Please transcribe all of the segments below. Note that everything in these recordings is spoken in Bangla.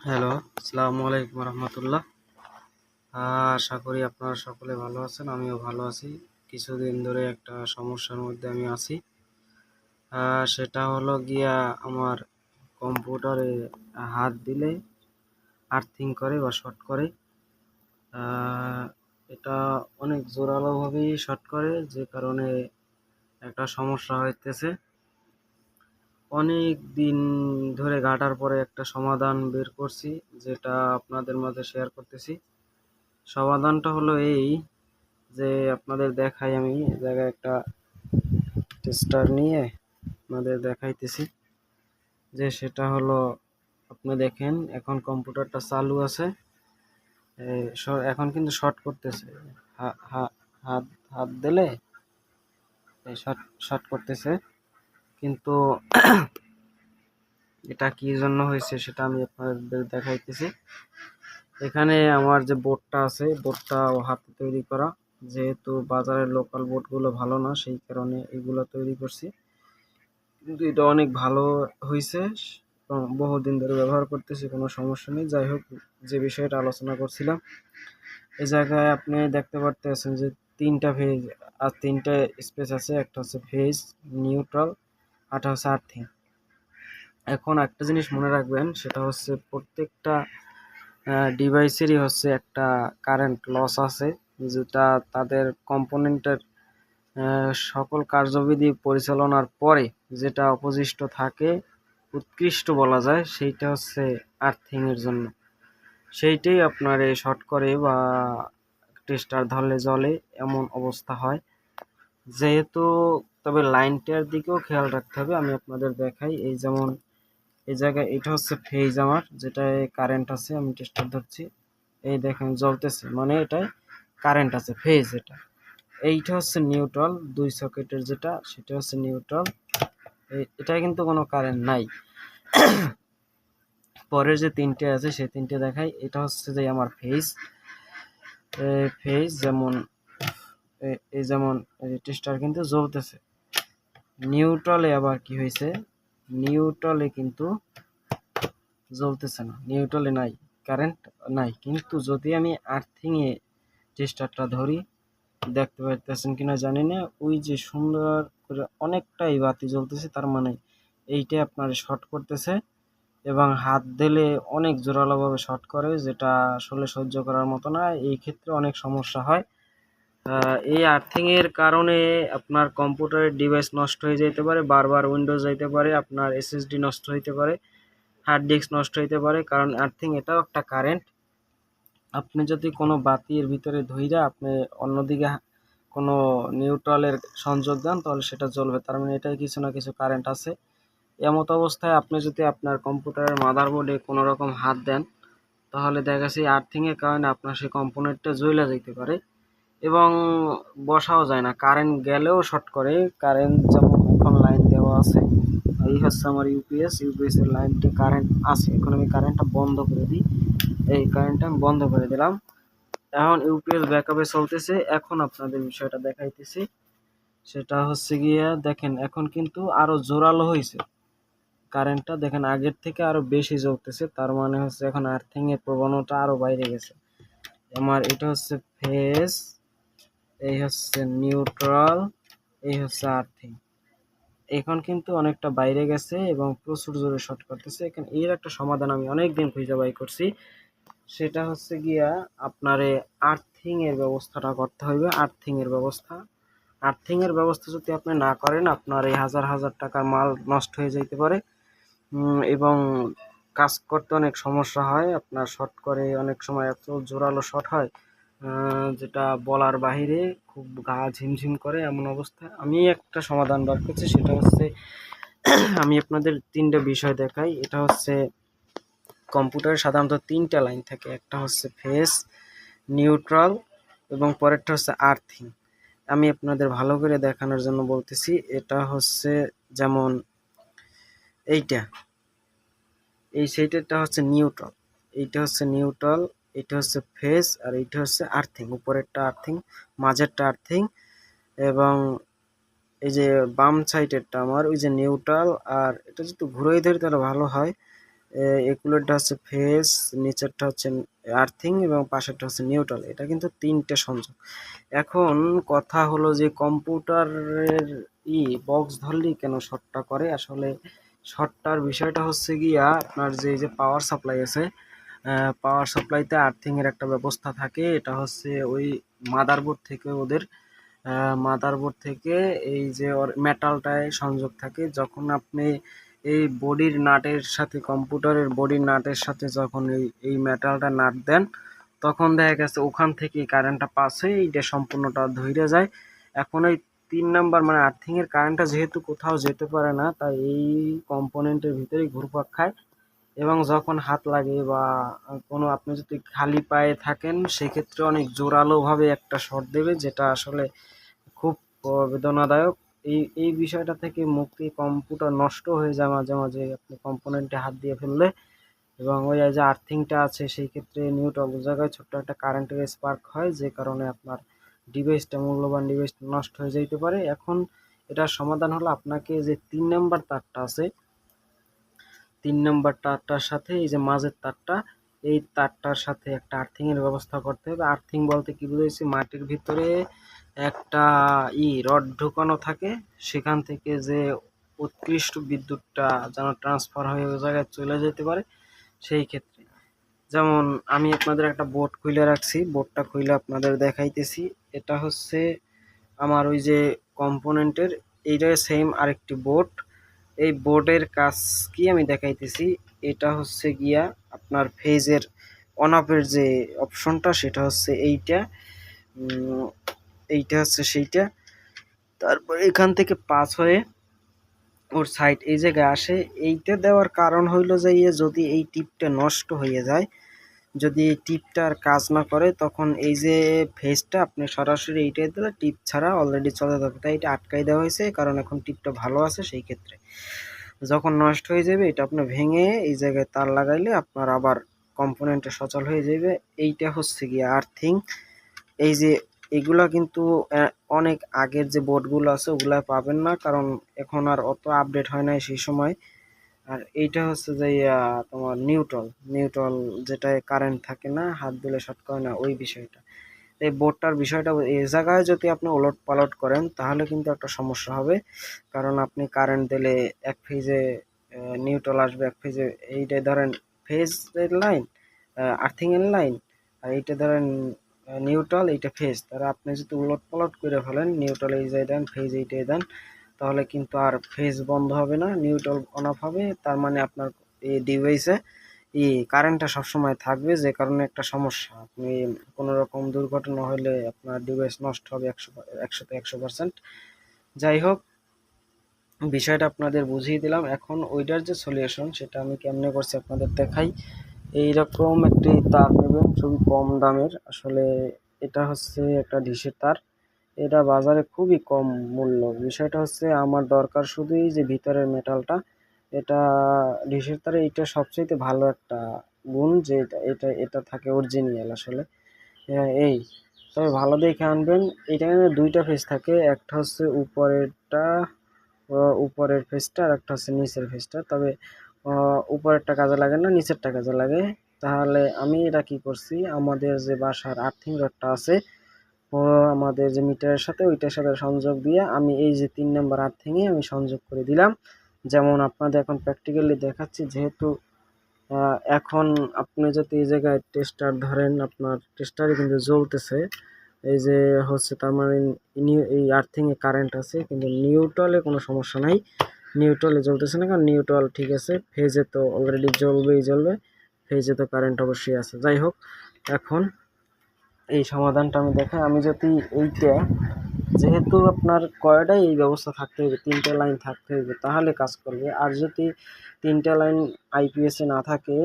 হ্যালো, আসসালামু আলাইকুম রহমতুল্লাহ। আশা করি আপনারা সকলে ভালো আছেন, আমিও ভালো আছি। কিছুদিন ধরে একটা সমস্যার মধ্যে আমি আছি। সেটা হলো গিয়া আমার কম্পিউটারে হাত দিলে আর্থিং করে বা শর্ট করে। এটা অনেক জোরালোভাবেই শর্ট করে, যে কারণে একটা সমস্যা হইতেছে। অনেক দিন ধরে ঘাটার পরে একটা সমাধান বের করছি, যেটা আপনাদের মাঝে শেয়ার করতেছি। সমাধানটা হলো এই যে আপনাদের দেখাই আমি জায়গায় একটা টেস্টার নিয়ে আপনাদের দেখাইতেছি। যে সেটা হলো, আপনি দেখেন, এখন কম্পিউটারটা চালু আছে। এখন কিন্তু শর্ট করতেছে। হাত হাত দিলে শর্ট শর্ট করতেছে। কিন্তু এটা কি জন্য হয়েছে সেটা আমি আপনাদের দেখাইতেছি। এখানে আমার যে বোর্ডটা আছে, বোর্ডটা হাতে তৈরি করা। যেহেতু বাজারের লোকাল বোর্ডগুলো ভালো না, সেই কারণে এগুলো তৈরি করছি। কিন্তু এটা অনেক ভালো হয়েছে বহুদিন ধরে ব্যবহার করতেছি, কোনো সমস্যা নেই। যাই হোক, যে বিষয়টা আলোচনা করছিলাম এই জায়গায় আপনি দেখতে পারতেছেন যে তিনটা ফেজ আর তিনটা স্পেস আছে। একটা হচ্ছে ফেজ নিউট্রাল আরটা হচ্ছে আর্থিং এখন একটা জিনিস মনে রাখবেন, সেটা হচ্ছে প্রত্যেকটা ডিভাইসেরই হচ্ছে একটা কারেন্ট লস আছে, যেটা তাদের কম্পোনেন্টের সকল কার্যবিধি পরিচালনার পরে যেটা অপজিষ্ট থাকে, উৎকৃষ্ট বলা যায়, সেইটা হচ্ছে আর্থিংয়ের জন্য। সেইটাই আপনার এই শর্ট করে বা টেস্টার ধরলে জলে, এমন অবস্থা হয়। যেহেতু, তবে লাইনটার দিকেও খেয়াল রাখতে হবে, আমি আপনাদের দেখাই। এই যেমন, এই জায়গায়, এটা হচ্ছে ফেজ আমার, যেটায় কারেন্ট আছে, আমি টেস্টার ধরছি। এই দেখেন, জ্বলতেছে। মানে এটায় কারেন্ট আছে ফেজ এটা। এইটা হচ্ছে নিউট্রাল দুই সকেটের যেটা, সেটা হচ্ছে নিউট্রাল এটায় কিন্তু কোনো কারেন্ট নাই। পরের যে তিনটে আছে, সেই তিনটে দেখাই। এটা হচ্ছে যে আমার ফেজ ফেজ যেমন এই যেমন টেস্টার কিন্তু জ্বলতেছে। নিউট্রালে আবার কি হয়েছে? নিউট্রালে কিন্তু জ্বলতেছে না। নিউট্রালে নাই কারেন্ট নাই। কিন্তু যদি আমি আর্থিংয়ে টেস্টারটা ধরি, দেখতে পাইতেছেন কিনা জানি না, ওই যে সুন্দর করে অনেকটাই বাতি জ্বলতেছে, তার মানে এইটাই আপনার শর্ট করতেছে এবং হাত দিলে অনেক জোরালোভাবে শর্ট করে, যেটা আসলে সহ্য করার মতো না। এই ক্ষেত্রে অনেক সমস্যা হয়। এই আর্থিংয়ের কারণে আপনার কম্পিউটারের ডিভাইস নষ্ট হয়ে যেতে পারে, বারবার উইন্ডোজ যাইতে পারে, আপনার এসএসডি নষ্ট হইতে পারে, হার্ড ডিস্ক নষ্ট হইতে পারে, কারণ আর্থিং এটাও একটা কারেন্ট। আপনি যদি কোনো বাতির ভিতরে ধইরা আপনি অন্যদিকে কোনো নিউট্রালের সংযোগ দেন, তাহলে সেটা জ্বলবে। তার মানে এটাই কিছু না কিছু কারেন্ট আছে। এমত অবস্থায় আপনি যদি আপনার কম্পিউটারের মাদারবোর্ডে কোনো রকম হাত দেন, তাহলে দেখা যাচ্ছে আর্থিংয়ের কারণে আপনার সেই কম্পোনেন্টটা জ্বলে যেতে পারে। এবং বসাও যায় না। কারেন্ট গেলেও শর্ট করে। কারেন্ট যেমন এখন লাইন দেওয়া আছে, এই হচ্ছে আমার ইউপিএস ইউপিএস এর লাইনটা কারেন্ট আছে। এখন আমি কারেন্টটা বন্ধ করে দিই। এই কারেন্টটা আমি বন্ধ করে দিলাম। এখন ইউপিএস ব্যাকআপে চলতেছে। এখন আপনাদের বিষয়টা দেখাইতেছি। সেটা হচ্ছে গিয়ে, দেখেন, এখন কিন্তু আরও জোরালো হয়েছে কারেন্টটা দেখেন, আগের থেকে আরও বেশি জ্বলতেছে। তার মানে হচ্ছে এখন আর্থিং এর প্রবণতা আরও বাইরে গেছে। আমার এটা হচ্ছে ফেস এই হচ্ছে নিউট্রাল এই হচ্ছে আর্থিং এখন কিন্তু অনেকটা বাইরে গেছে এবং প্রচুর জোরে শর্ট করতেছে। এখানে এর একটা সমাধান আমি অনেক দিন খুঁজে বাই করছি। সেটা হচ্ছে গিয়া আপনার আর্থিং এর ব্যবস্থাটা করতে হবে আর্থিং এর ব্যবস্থা। আর্থিং এর ব্যবস্থা যদি আপনি না করেন, আপনার এই হাজার হাজার টাকার মাল নষ্ট হয়ে যাইতে পারে। এবং কাজ করতে অনেক সমস্যা হয়, আপনার শর্ট করে অনেক সময় এত জোরালো শর্ট হয়। যেটা বলার বাহিরে খুব গা ঝিমঝিম করে এমন অবস্থা। আমি একটা সমাধান বার করছি, সেটা হচ্ছে আমি আপনাদের তিনটা বিষয় দেখাই। এটা হচ্ছে কম্পিউটারে সাধারণত তিনটা লাইন থাকে, একটা হচ্ছে ফেস, নিউট্রাল এবং পরেরটা হচ্ছে আর্থিং। আমি আপনাদের ভালো করে দেখানোর জন্য বলতেছি, এটা হচ্ছে যেমন এইটা। এই সেইটারটা হচ্ছে নিউট্রাল। এইটা হচ্ছে নিউট্রাল এটা হচ্ছে ফেস আর এইটা হচ্ছে আর্থিং উপরেরটা আর্থিং মাঝেরটা আর্থিং এবং এই যে বাম সাইডেরটা আমার, ওই যে নিউট্রাল আর এটা যদি ঘুরেই ধরি তাহলে ভালো হয়। এগুলোটা হচ্ছে ফেস নিচেরটা হচ্ছে আর্থিং এবং পাশেরটা হচ্ছে নিউট্রাল এটা কিন্তু তিনটে সংযোগ। এখন কথা হলো যে কম্পিউটারের ই বক্স ধরলেই কেন শর্টটা করে? আসলে শর্টটার বিষয়টা হচ্ছে গিয়া আপনার যে যে পাওয়ার সাপ্লাই আছে পাওয়ার সাপ্লাইতে আর্থিংয়ের একটা ব্যবস্থা থাকে। এটা হচ্ছে ওই মাদারবোর্ড থেকে ওদের মাদারবোর্ড থেকে এই যে ওর মেটালটায় সংযোগ থাকে। যখন আপনি এই বডির নাটের সাথে, কম্পিউটারের বডির নাটের সাথে যখন এই এই মেটালটা নাট দেন, তখন দেখা গেছে ওখান থেকে কারেন্টটা পাস হয়ে এইটা সম্পূর্ণটা ধইরে যায়। এখন এই তিন নাম্বার মানে আর্থিংয়ের কারেন্টটা যেহেতু কোথাও যেতে পারে না, তাই এই কম্পোনেন্টের ভিতরেই ঘুরপাক খায়। এবং যখন হাত লাগে বা কোনো আপনি যদি খালি পায়ে থাকেন, সেক্ষেত্রে অনেক জোরালোভাবে একটা শট দেবে, যেটা আসলে খুব বেদনাদায়ক। এই এই বিষয়টা থেকে মুক্তি কম্পিউটার নষ্ট হয়ে যায় মাঝে মাঝে আপনি কম্পোনেন্টে হাত দিয়ে ফেললে। এবং ওই যে আর্থিংটা আছে, সেই ক্ষেত্রে নিউট্রাল জায়গায় ছোট্ট একটা কারেন্টের স্পার্ক হয়, যে কারণে আপনার ডিভাইসটা, মূল্যবান ডিভাইসটা নষ্ট হয়ে যেতে পারে। এখন এটার সমাধান হলো আপনাকে যে তিন নাম্বার তারটা আছে তিন নাম্বার তারটার সাথে, এই যে মাঝের তারটা, এই তারটার সাথে একটা আর্থিংয়ের ব্যবস্থা করতে হবে। আর্থিং বলতে কি বুঝেছি মাটির ভিতরে একটা ই, রড ঢুকানো থাকে। সেখান থেকে যে উৎকৃষ্ট বিদ্যুৎটা যেন ট্রান্সফার হয়ে ওই জায়গায় চলে যেতে পারে, সেই ক্ষেত্রে। যেমন আমি আপনাদের একটা বোর্ড খুলে রাখছি। বোর্ডটা খুলে আপনাদের দেখাইতেছি। এটা হচ্ছে আমার ওই যে কম্পোনেন্টের এইটাই সেম আরেকটি বোর্ড এই বোর্ডের কাজ কি আমি দেখাইতেছি? এটা হচ্ছে গিয়া আপনার ফেজের অন অফের যে অপশনটা সেটা হচ্ছে এইটা। এইটা হচ্ছে সেইটা। তারপর এখান থেকে পাস হয়ে ওর সাইড এই জায়গায় আসে। এইটা দেওয়ার কারণ হইল যে ইয়ে যদি এই টিপটা নষ্ট হয়ে যায় যদি এই টিপটা কাজ না করে, তখন এই যে ফেসটা আপনি সরাসরি এইটাই দিলে টিপ ছাড়া অলরেডি চলে যাবে। তাই এটা আটকাই দেওয়া হয়েছে, কারণ এখন টিপটা ভালো আছে সেই ক্ষেত্রে। যখন নষ্ট হয়ে যাবে, এটা আপনি ভেঙে এই জায়গায় তার লাগাইলে আপনার আবার কম্পোনেন্টে সচল হয়ে যাবে। এইটা হচ্ছে গিয়ে আর্থিং এই যে এগুলা কিন্তু অনেক আগের যে বোর্ডগুলো আছে, ওগুলা পাবেন না, কারণ এখন আর অত আপডেট হয় নাই সেই সময়। আর এইটা হচ্ছে যে তোমার নিউট্রল নিউট্রল যেটায় কারেন্ট থাকে না, হাত দিলে শর্ট করে না, ওই বিষয়টা। এই বোর্ডটার বিষয়টা এই জায়গায় যদি আপনি ওলট পালট করেন, তাহলে কিন্তু একটা সমস্যা হবে। কারণ আপনি কারেন্ট দিলে এক ফেজে নিউট্রল আসবে, এক ফেজে এইটাই ধরেন ফেজের লাইন আর্থিং আর্থিংয়ের লাইন আর এইটা ধরেন নিউট্রাল এইটা ফেজ তারা আপনি যদি উলট পালট করে ফেলেন নিউট্রাল এই যাই দেন ফেজ এইটাই দেন তাহলে কিন্তু আর ফেজ বন্ধ হবে না নিউট্রাল অন অফ হবে, তার মানে আপনার এই ডিভাইসে ই কারেন্টটা সবসময় থাকবে, যে কারণে একটা সমস্যা। আপনি কোনো রকম দুর্ঘটনা হলে আপনার ডিভাইস নষ্ট হবে একশো একশোতে একশো পার্সেন্ট যাই হোক, বিষয়টা আপনাদের বুঝিয়ে দিলাম। এখন ওইটার যে সলিউশন সেটা আমি কেমনে করছি আপনাদের দেখাই। এইরকম একটি তার নেবেন, খুবই কম দামের। আসলে এটা হচ্ছে একটা ডিশের তার। এটা বাজারে খুবই কম মূল্য। বিষয়টা হচ্ছে আমার দরকার শুধুই যে ভিতরের মেটালটা, এটা ডিশের তারে এইটা সবচেয়ে ভালো একটা গুণ যে এটা এটা এটা থাকে অরিজিনাল আসলে। এই। তবে ভালো দেখে আনবেন, এটা দুইটা ফেস থাকে। একটা হচ্ছে উপরেরটা উপরের ফেসটা আর একটা হচ্ছে নিচের ফেসটা তবে উপরেরটা কাজে লাগে না, নিচেরটা কাজে লাগে। তাহলে আমি এটা কি করছি? আমাদের যে বাসার আর্থিং রডটা আছে আমাদের যে মিটারের সাথে ওইটার সাথে সংযোগ দিয়ে আমি এই যে তিন নম্বর আর্থিংয়ে আমি সংযোগ করে দিলাম। যেমন আপনাদের এখন প্র্যাকটিক্যালি দেখাচ্ছি, যেহেতু এখন আপনি যদি এই জায়গায় টেস্টার ধরেন, আপনার টেস্টারই কিন্তু জ্বলতেছে। এই যে হচ্ছে তার মানে নিউ এই আর্থিংয়ে কারেন্ট আছে, কিন্তু নিউট্রালে কোনো সমস্যা নাই। নিউট্রালে জ্বলতেছে না কারণ নিউট্রাল ঠিক আছে ফেজে তো অলরেডি জ্বলবেই জ্বলবে ফেজে তো কারেন্ট অবশ্যই আছে। যাই হোক, এখন এই সমাধানটা আমি দেখাই। আমি যদি এইটা, যেহেতু আপনার কয়টাই এই ব্যবস্থা থাকতে হবে, তিনটে লাইন থাকতে হবে, তাহলে কাজ করবে। আর যদি তিনটে লাইন আইপিএসে না থাকে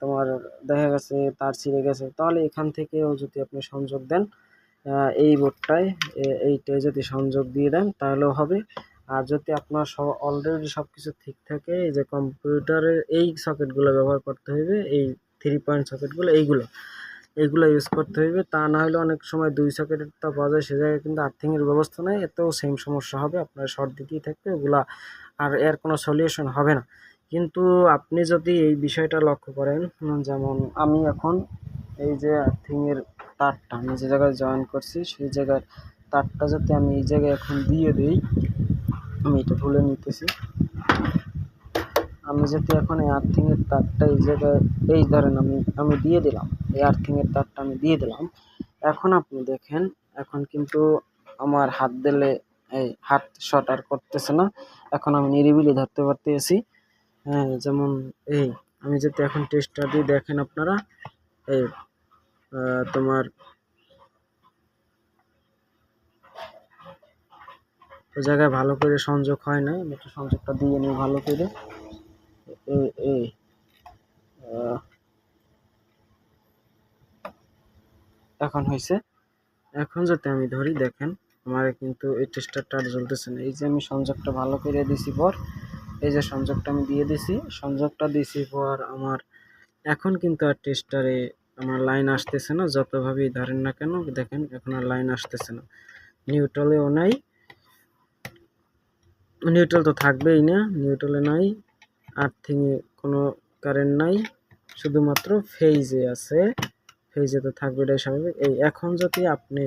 তোমার দেখা গেছে তার ছিঁড়ে গেছে, তাহলে এখান থেকেও যদি আপনি সংযোগ দেন এই বোর্ডটায় এইটায় যদি সংযোগ দিয়ে দেন, তাহলেও হবে। আর যদি আপনার অলরেডি সব কিছু ঠিক থাকে, এই যে কম্পিউটারের এই সকেটগুলো ব্যবহার করতে হবে, এই থ্রি পয়েন্ট সকেটগুলো এইগুলো। এইগুলো ইউজ করতে হইবে। তা না হলে অনেক সময় দুই সকেটের তা পাওয়া যায়, সে জায়গায় কিন্তু আর্থিংয়ের ব্যবস্থা নেই। এতেও সেম সমস্যা হবে, আপনার শর্ট দিতেই থাকবে, ওগুলা আর এর কোনো সলিউশন হবে না। কিন্তু আপনি যদি এই বিষয়টা লক্ষ্য করেন, যেমন আমি এখন এই যে আর্থিংয়ের তারটা, আমি যে জায়গায় জয়েন করছি, সেই জায়গার তারটা যাতে আমি এই জায়গায় এখন দিয়ে দিই, আমি এটা ভুলে নিতেছি। আমি যাতে এখন এই আর্থিংয়ের তারটা এই জায়গায়, এই ধরেন আমি আমি দিয়ে দিলাম। এই আর্থিংয়ের তারটা আমি দিয়ে দিলাম। এখন আপনি দেখেন, এখন কিন্তু আমার হাত দিলে এই হাত শর্ট আর করতেছে না। এখন আমি নিরিবিলি ধরতে পারতেছি। হ্যাঁ যেমন এই, আমি যদি এখন টেস্টটা দিয়ে দেখেন আপনারা, এই তোমার ওই জায়গায় ভালো করে সংযোগ হয় না। একটু সংযোগটা দিয়ে নিই ভালো করে। এই এই এখন হয়েছে। এখন যাতে আমি ধরি, দেখেন, আমার কিন্তু এই টেস্টারটা জ্বলতেছে না। এই যে আমি সংযোগটা ভালো করে দিছি পর, এই যে সংযোগটা আমি দিয়ে দিছি, সংযোগটা দিছি পর আমার এখন কিন্তু আর টেস্টারে আমার লাইন আসতেছে না যতভাবেই ধরেন না কেন, দেখেন, এখন আর লাইন আসতেছে না। নিউট্রালেও নাই নিউট্রাল তো থাকবেই না নিউট্রালে নাই। আর্থিংয়ে কোনো কারেন্ট নাই, শুধুমাত্র ফেজে আছে। ফেজে তো থাকবে, এটাই স্বাভাবিক। এই এখন যদি আপনি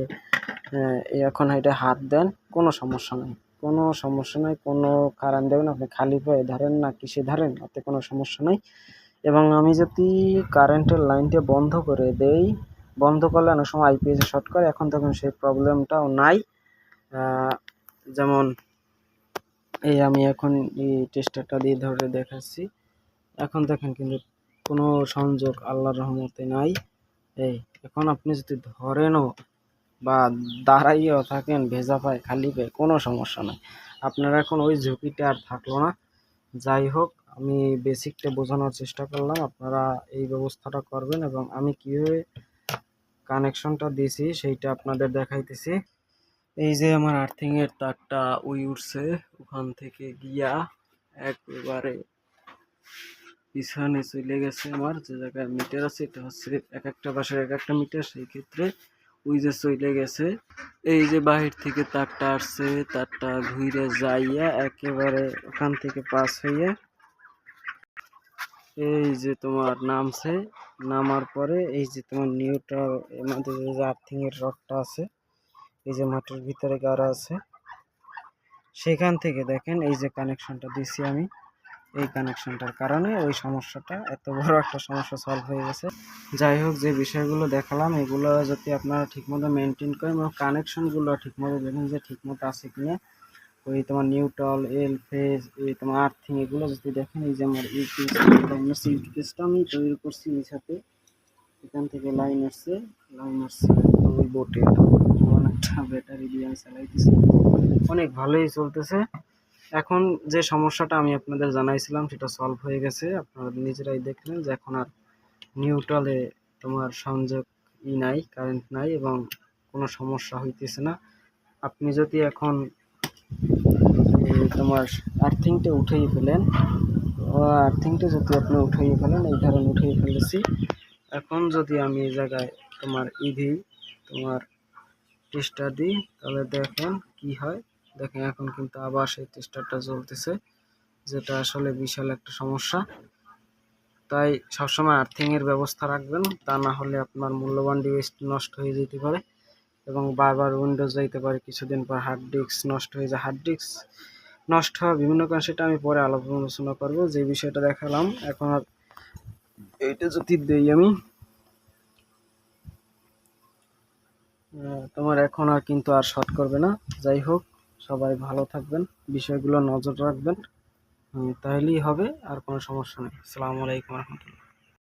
এখন এটা হাত দেন, কোনো সমস্যা নাই। কোনো সমস্যা নাই, কোনো কারেন্ট দেবেন আপনি খালি পায়ে ধরেন না, কিসে ধরেন, তাতে কোনো সমস্যা নাই। এবং আমি যদি কারেন্টের লাইনটা বন্ধ করে দেই, বন্ধ করলে অনেক সময় আইপিএসে শর্ট করে, এখন তখন সেই প্রবলেমটাও নাই। যেমন এই আমি এখন এই টেস্টারটা দিয়ে ধরে দেখাচ্ছি। এখন দেখেন কিন্তু কোনো সংযোগ আল্লাহর রহমতে নাই। এই, এখন আপনি যদি ধরেনও বা দাঁড়াইয়েও থাকেন ভেজা পায়, খালি পায়, কোনো সমস্যা নাই। আপনার এখন ওই ঝুঁকিটা আর থাকল না। যাই হোক, আমি বেসিকটা বোঝানোর চেষ্টা করলাম। আপনারা এই ব্যবস্থাটা করবেন এবং আমি কীভাবে কানেকশনটা দিয়েছি, সেইটা আপনাদের দেখাইতেছি। এই যে আমার আর্থিংয়ের তারটা উই উঠছে, ওখান থেকে গিয়া একবারে পিছনে চলে গেছে আমার, যে জায়গায় মিটার আছে, এটা হচ্ছে এক একটা বাসার এক একটা মিটার সেই ক্ষেত্রে ওই যে চলে গেছে। এই যে বাহির থেকে তারটা আসছে, তারটা ঘুরে যাইয়া একেবারে ওখান থেকে পাস হইয়া এই যে তোমার নামছে, নামার পরে এই যে তোমার নিউট্রাল আমাদের যে আর্থিংয়ের রডটা আছে এই যে মাটির ভিতরে গাড়া আছে। সেখান থেকে দেখেন এই যে কানেকশনটা দিছি আমি। এই কানেকশনটার কারণে ওই সমস্যাটা এত বড় একটা সমস্যা সলভ হয়ে গেছে। যাই হোক, যে বিষয়গুলো দেখালাম, এগুলো যদি আপনারা ঠিকমতো মেনটেন করেন এবং কানেকশনগুলো ঠিকমতো দেখেন যে ঠিকমতো আছে কিনা, ওই তোমার নিউটল এল ফেজ এই তোমার আর্থিং এগুলো যদি দেখেন, এই যে আমার ইউপিএসটা আমি তৈরি করছি এই সাথে। এখান থেকে লাইন আসছে লাইন আসছে। ওই বোটে অনেকটা ব্যাটারি দিয়ে চালাইতেছি অনেক ভালোই চলতেছে। এখন যে সমস্যাটা আমি আপনাদের জানাইছিলাম, সেটা সলভ হয়ে গেছে। আপনারা নিজেরাই দেখলেন যে এখন আর নিউট্রালে তোমার সংযোগ ই নাই কারেন্ট নাই এবং কোনো সমস্যা হইতেছে না। আপনি যদি এখন তোমার আর্থিংটা উঠিয়ে ফেলেন আর্থিংটা যদি আপনি উঠিয়ে ফেলেন, এই ধরেন উঠিয়ে ফেলেছি। এখন যদি আমি এই জায়গায় তোমার ইভি তোমার টেস্টার দিই। তাহলে দেখেন কি হয়। দেখেন এখন কিন্তু আবার সেই টেস্টারটা চলতেছে, যেটা আসলে বিশাল একটা সমস্যা। তাই সবসময় আর্থিংয়ের ব্যবস্থা রাখবেন, তা না হলে আপনার মূল্যবান ডিভাইস নষ্ট হয়ে যেতে পারে এবং বারবার উইন্ডোজ যাইতে পারে। কিছুদিন পর হার্ড ডিস্ক নষ্ট হয়ে যায়। হার্ড ডিস্ক নষ্ট হওয়া বিভিন্ন কারণ সেটা আমি পরে আলোচনা করব। যে বিষয়টা দেখালাম, এখন আর এইটা যদি দেই আমি তোমার এখন আর কিন্তু আর শর্ট করবে না। যাই হোক, সবাই ভালো থাকবেন, বিষয়গুলো নজর রাখবেন। তাহলেই হবে, আর কোনো সমস্যা নেই। আসসালামু আলাইকুম রহমতুল্লাহ।